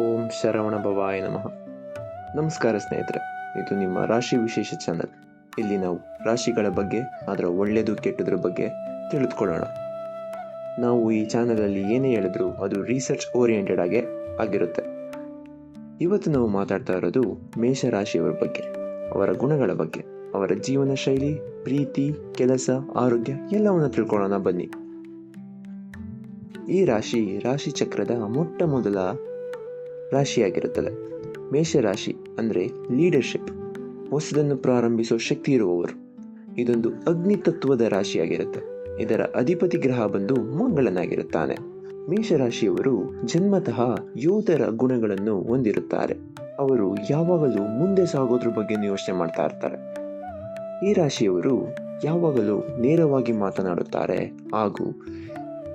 ಓಂ ಶರವಣ ಭವಾಯ ನಮಃ. ನಮಸ್ಕಾರ ಸ್ನೇಹಿತರೆ, ಇದು ನಿಮ್ಮ ರಾಶಿ ವಿಶೇಷ ಚಾನಲ್. ಇಲ್ಲಿ ನಾವು ರಾಶಿಗಳ ಬಗ್ಗೆ, ಅದರ ಒಳ್ಳೆಯದು ಕೆಟ್ಟದ್ರ ಬಗ್ಗೆ ತಿಳಿದುಕೊಳ್ಳೋಣ. ನಾವು ಈ ಚಾನಲಲ್ಲಿ ಏನೇ ಹೇಳಿದ್ರು ಅದು ರಿಸರ್ಚ್ ಓರಿಯೆಂಟೆಡ್ ಆಗೇ ಆಗಿರುತ್ತೆ. ಇವತ್ತು ನಾವು ಮಾತಾಡ್ತಾ ಇರೋದು ಮೇಷರಾಶಿಯವರ ಬಗ್ಗೆ, ಅವರ ಗುಣಗಳ ಬಗ್ಗೆ, ಅವರ ಜೀವನ ಶೈಲಿ, ಪ್ರೀತಿ, ಕೆಲಸ, ಆರೋಗ್ಯ ಎಲ್ಲವನ್ನು ತಿಳ್ಕೊಳ್ಳೋಣ ಬನ್ನಿ. ಈ ರಾಶಿ ರಾಶಿ ಚಕ್ರದ ಮೊಟ್ಟ ಮೊದಲ ರಾಶಿಯಾಗಿರುತ್ತದೆ. ಮೇಷರಾಶಿ ಅಂದರೆ ಲೀಡರ್ಶಿಪ್ ಹೊಸದನ್ನು ಪ್ರಾರಂಭಿಸುವ ಶಕ್ತಿ ಇರುವವರು. ಇದೊಂದು ಅಗ್ನಿ ತತ್ವದ ರಾಶಿಯಾಗಿರುತ್ತೆ. ಇದರ ಅಧಿಪತಿ ಗ್ರಹ ಬಂದು ಮಂಗಳನಾಗಿರುತ್ತಾನೆ. ಮೇಷರಾಶಿಯವರು ಜನ್ಮತಃ ಯೋಧರ ಗುಣಗಳನ್ನು ಹೊಂದಿರುತ್ತಾರೆ. ಅವರು ಯಾವಾಗಲೂ ಮುಂದೆ ಸಾಗೋದ್ರ ಬಗ್ಗೆ ಯೋಚನೆ ಮಾಡ್ತಾ ಇರ್ತಾರೆ. ಈ ರಾಶಿಯವರು ಯಾವಾಗಲೂ ನೇರವಾಗಿ ಮಾತನಾಡುತ್ತಾರೆ ಹಾಗೂ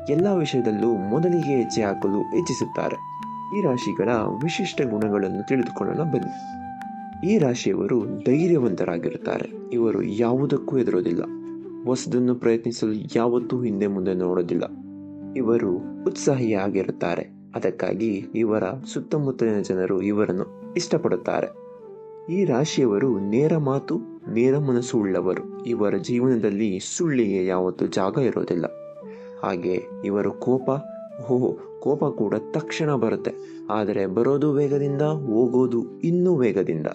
ಎಲ್ಲ ವಿಷಯದಲ್ಲೂ ಮೊದಲಿಗೆ ಹೆಜ್ಜೆ ಹಾಕಲು ಇಚ್ಛಿಸುತ್ತಾರೆ. ಈ ರಾಶಿಗಳ ವಿಶಿಷ್ಟ ಗುಣಗಳನ್ನು ತಿಳಿದುಕೊಳ್ಳೋಣ ಬನ್ನಿ. ಈ ರಾಶಿಯವರು ಧೈರ್ಯವಂತರಾಗಿರುತ್ತಾರೆ. ಇವರು ಯಾವುದಕ್ಕೂ ಎದುರೋದಿಲ್ಲ ಹೊಸದನ್ನು ಪ್ರಯತ್ನಿಸಲು ಯಾವತ್ತೂ ಹಿಂದೆ ಮುಂದೆ ನೋಡೋದಿಲ್ಲ ಇವರು ಉತ್ಸಾಹಿಯಾಗಿರುತ್ತಾರೆ. ಅದಕ್ಕಾಗಿ ಇವರ ಸುತ್ತಮುತ್ತಲಿನ ಜನರು ಇವರನ್ನು ಇಷ್ಟಪಡುತ್ತಾರೆ. ಈ ರಾಶಿಯವರು ನೇರ ಮಾತು, ನೇರ ಮನಸ್ಸು ಉಳ್ಳವರು. ಇವರ ಜೀವನದಲ್ಲಿ ಸುಳ್ಳಿಗೆ ಯಾವತ್ತೂ ಜಾಗ ಇರೋದಿಲ್ಲ ಹಾಗೆ ಇವರು ಕೋಪ ಹೋ, ಕೋಪ ಕೂಡ ತಕ್ಷಣ ಬರುತ್ತೆ. ಆದರೆ ಬರೋದು ವೇಗದಿಂದ, ಹೋಗೋದು ಇನ್ನೂ ವೇಗದಿಂದ.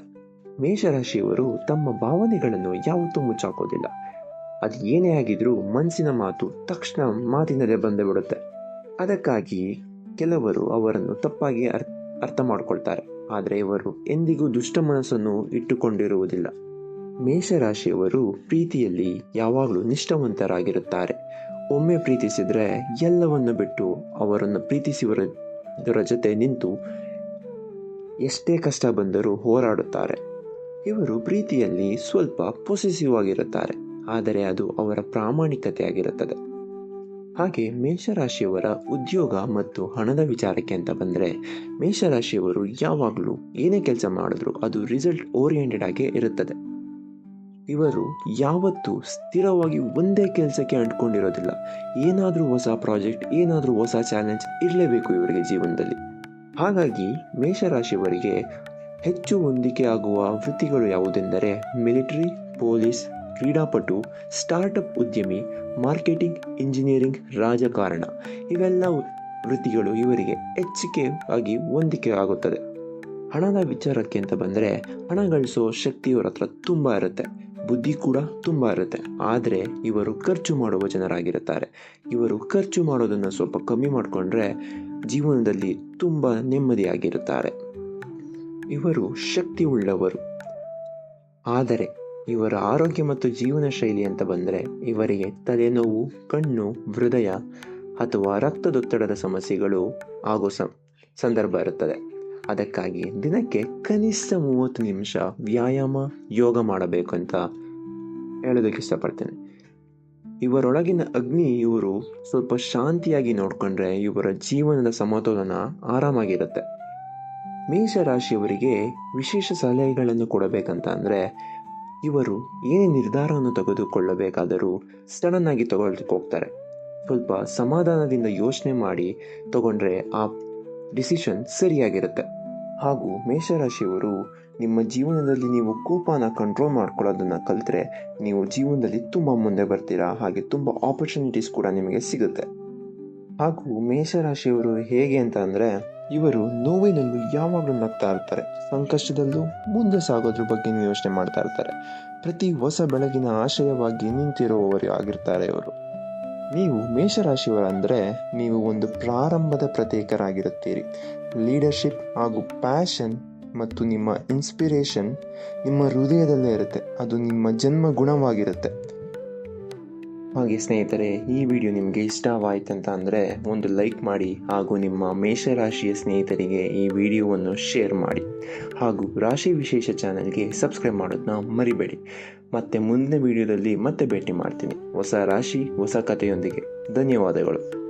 ಮೇಷರಾಶಿಯವರು ತಮ್ಮ ಭಾವನೆಗಳನ್ನು ಯಾವತ್ತೂ ಮುಚ್ಚಾಕೋದಿಲ್ಲ. ಅದು ಏನೇ ಆಗಿದ್ರೂ ಮನಸ್ಸಿನ ಮಾತು ತಕ್ಷಣ ಮಾತಿನಲ್ಲೇ ಬಂದೇ ಬಿಡುತ್ತೆ ಅದಕ್ಕಾಗಿ ಕೆಲವರು ಅವರನ್ನು ತಪ್ಪಾಗಿ ಅರ್ಥ ಅರ್ಥ ಮಾಡಿಕೊಳ್ತಾರೆ. ಆದರೆ ಇವರು ಎಂದಿಗೂ ದುಷ್ಟ ಮನಸ್ಸನ್ನು ಇಟ್ಟುಕೊಂಡಿರುವುದಿಲ್ಲ. ಮೇಷರಾಶಿಯವರು ಪ್ರೀತಿಯಲ್ಲಿ ಯಾವಾಗಲೂ ನಿಷ್ಠಾವಂತರಾಗಿರುತ್ತಾರೆ. ಒಮ್ಮೆ ಪ್ರೀತಿಸಿದರೆ ಎಲ್ಲವನ್ನು ಬಿಟ್ಟು ಅವರನ್ನು ಪ್ರೀತಿಸುವರ ಜೊತೆ ನಿಂತು ಎಷ್ಟೇ ಕಷ್ಟ ಬಂದರೂ ಹೋರಾಡುತ್ತಾರೆ. ಇವರು ಪ್ರೀತಿಯಲ್ಲಿ ಸ್ವಲ್ಪ ಪೊಸೆಸಿವ್ ಆಗಿರುತ್ತಾರೆ ಆದರೆ ಅದು ಅವರ ಪ್ರಾಮಾಣಿಕತೆಯಾಗಿರುತ್ತದೆ. ಹಾಗೆ ಮೇಷರಾಶಿಯವರ ಉದ್ಯೋಗ ಮತ್ತು ಹಣದ ವಿಚಾರಕ್ಕೆ ಅಂತ ಬಂದರೆ, ಮೇಷರಾಶಿಯವರು ಯಾವಾಗಲೂ ಏನೇ ಕೆಲಸ ಮಾಡಿದ್ರು ಅದು ರಿಸಲ್ಟ್ ಓರಿಯೆಂಟೆಡ್ ಆಗಿ ಇರುತ್ತದೆ. ಇವರು ಯಾವತ್ತೂ ಸ್ಥಿರವಾಗಿ ಒಂದೇ ಕೆಲಸಕ್ಕೆ ಅಂಟ್ಕೊಂಡಿರೋದಿಲ್ಲ. ಏನಾದರೂ ಹೊಸ ಪ್ರಾಜೆಕ್ಟ್, ಏನಾದರೂ ಹೊಸ ಚಾಲೆಂಜ್ ಇರಲೇಬೇಕು ಇವರಿಗೆ ಜೀವನದಲ್ಲಿ. ಹಾಗಾಗಿ ಮೇಷರಾಶಿಯವರಿಗೆ ಹೆಚ್ಚು ಹೊಂದಿಕೆ ಆಗುವ ವೃತ್ತಿಗಳು ಯಾವುದೆಂದರೆ ಮಿಲಿಟರಿ, ಪೊಲೀಸ್, ಕ್ರೀಡಾಪಟು ಸ್ಟಾರ್ಟಪ್ ಉದ್ಯಮಿ, ಮಾರ್ಕೆಟಿಂಗ್, ಇಂಜಿನಿಯರಿಂಗ್, ರಾಜಕಾರಣ. ಇವೆಲ್ಲ ವೃತ್ತಿಗಳು ಇವರಿಗೆ ಹೆಚ್ಚಿಗೆ ಆಗಿ ಹೊಂದಿಕೆ ಆಗುತ್ತದೆ. ಹಣದ ವಿಚಾರಕ್ಕೆ ಅಂತ ಬಂದರೆ ಹಣ ಗಳಿಸೋ ಶಕ್ತಿ ಇವರ ಹತ್ರ ತುಂಬ ಇರುತ್ತೆ. ಬುದ್ಧಿ ಕೂಡ ತುಂಬ ಇರುತ್ತೆ. ಆದರೆ ಇವರು ಖರ್ಚು ಮಾಡುವ ಜನರಾಗಿರುತ್ತಾರೆ. ಇವರು ಖರ್ಚು ಮಾಡೋದನ್ನು ಸ್ವಲ್ಪ ಕಮ್ಮಿ ಮಾಡಿಕೊಂಡ್ರೆ ಜೀವನದಲ್ಲಿ ತುಂಬ ನೆಮ್ಮದಿಯಾಗಿರುತ್ತಾರೆ. ಇವರು ಶಕ್ತಿ ಉಳ್ಳವರು ಆದರೆ ಇವರ ಆರೋಗ್ಯ ಮತ್ತು ಜೀವನ ಶೈಲಿ ಅಂತ ಬಂದರೆ ಇವರಿಗೆ ತಲೆನೋವು, ಕಣ್ಣು, ಹೃದಯ ಅಥವಾ ರಕ್ತದೊತ್ತಡದ ಸಮಸ್ಯೆಗಳು ಆಗೋ ಸಂದರ್ಭ ಇರುತ್ತದೆ. ಅದಕ್ಕಾಗಿ ದಿನಕ್ಕೆ ಕನಿಷ್ಠ ಮೂವತ್ತು ನಿಮಿಷ ವ್ಯಾಯಾಮ, ಯೋಗ ಮಾಡಬೇಕು ಅಂತ ಹೇಳೋದಕ್ಕೆ ಇಷ್ಟಪಡ್ತೇನೆ. ಇವರೊಳಗಿನ ಅಗ್ನಿ ಇವರು ಸ್ವಲ್ಪ ಶಾಂತಿಯಾಗಿ ನೋಡಿಕೊಂಡ್ರೆ ಇವರ ಜೀವನದ ಸಮತೋಲನ ಆರಾಮಾಗಿರುತ್ತೆ. ಮೇಷರಾಶಿಯವರಿಗೆ ವಿಶೇಷ ಸಲಹೆಗಳನ್ನು ಕೊಡಬೇಕಂತ ಅಂದರೆ ಇವರು ಏನೇ ನಿರ್ಧಾರವನ್ನು ತೆಗೆದುಕೊಳ್ಳಬೇಕಾದರೂ ಸಡನ್ ಆಗಿ ಹೋಗ್ತಾರೆ. ಸ್ವಲ್ಪ ಸಮಾಧಾನದಿಂದ ಯೋಚನೆ ಮಾಡಿ ತಗೊಂಡ್ರೆ ಆ ಡಿಸಿಷನ್ ಸರಿಯಾಗಿರುತ್ತೆ. ಹಾಗೂ ಮೇಷರಾಶಿಯವರು ನಿಮ್ಮ ಜೀವನದಲ್ಲಿ ನೀವು ಕೋಪನ ಕಂಟ್ರೋಲ್ ಮಾಡ್ಕೊಳ್ಳೋದನ್ನು ಕಲಿತ್ರೆ ನೀವು ಜೀವನದಲ್ಲಿ ತುಂಬ ಮುಂದೆ ಬರ್ತೀರಾ, ಹಾಗೆ ತುಂಬ ಆಪರ್ಚುನಿಟೀಸ್ ಕೂಡ ನಿಮಗೆ ಸಿಗುತ್ತೆ. ಹಾಗೂ ಮೇಷರಾಶಿಯವರು ಹೇಗೆ ಅಂತ ಅಂದರೆ, ಇವರು ನೋವಿನಲ್ಲೂ ಯಾವಾಗಲೂ ನಗ್ತಾ ಇರ್ತಾರೆ. ಸಂಕಷ್ಟದಲ್ಲೂ ಮುಂದೆ ಸಾಗೋದ್ರ ಬಗ್ಗೆ ಯೋಚನೆ ಮಾಡ್ತಾ ಇರ್ತಾರೆ. ಪ್ರತಿ ಹೊಸ ಬೆಳಗಿನ ಆಶಯವಾಗಿ ನಿಂತಿರುವವರು ಆಗಿರ್ತಾರೆ ಇವರು. ನೀವು ಮೇಷರಾಶಿಯವರಂದರೆ, ನೀವು ಒಂದು ಪ್ರಾರಂಭದ ಪ್ರತ್ಯೇಕರಾಗಿರುತ್ತೀರಿ ಲೀಡರ್ಶಿಪ್ ಹಾಗೂ ಪ್ಯಾಷನ್ ಮತ್ತು ನಿಮ್ಮ ಇನ್ಸ್ಪಿರೇಷನ್ ನಿಮ್ಮ ಹೃದಯದಲ್ಲೇ ಇರುತ್ತೆ. ಅದು ನಿಮ್ಮ ಜನ್ಮ ಗುಣವಾಗಿರುತ್ತೆ. ಹಾಗೆ ಸ್ನೇಹಿತರೆ, ಈ ವಿಡಿಯೋ ನಿಮಗೆ ಇಷ್ಟವಾಯ್ತಂತ ಅಂದರೆ ಒಂದು ಲೈಕ್ ಮಾಡಿ ಹಾಗೂ ನಿಮ್ಮ ಮೇಷರಾಶಿಯ ಸ್ನೇಹಿತರಿಗೆ ಈ ವಿಡಿಯೋವನ್ನು ಶೇರ್ ಮಾಡಿ. ಹಾಗೂ ರಾಶಿ ವಿಶೇಷ ಚಾನಲ್ಗೆ ಸಬ್ಸ್ಕ್ರೈಬ್ ಮಾಡೋದನ್ನ ಮರಿಬೇಡಿ. ಮತ್ತೆ ಮುಂದಿನ ವಿಡಿಯೋದಲ್ಲಿ ಮತ್ತೆ ಭೇಟಿ ಮಾಡ್ತೀನಿ. ಹೊಸ ರಾಶಿ, ಹೊಸ ಕಥೆಯೊಂದಿಗೆ. ಧನ್ಯವಾದಗಳು.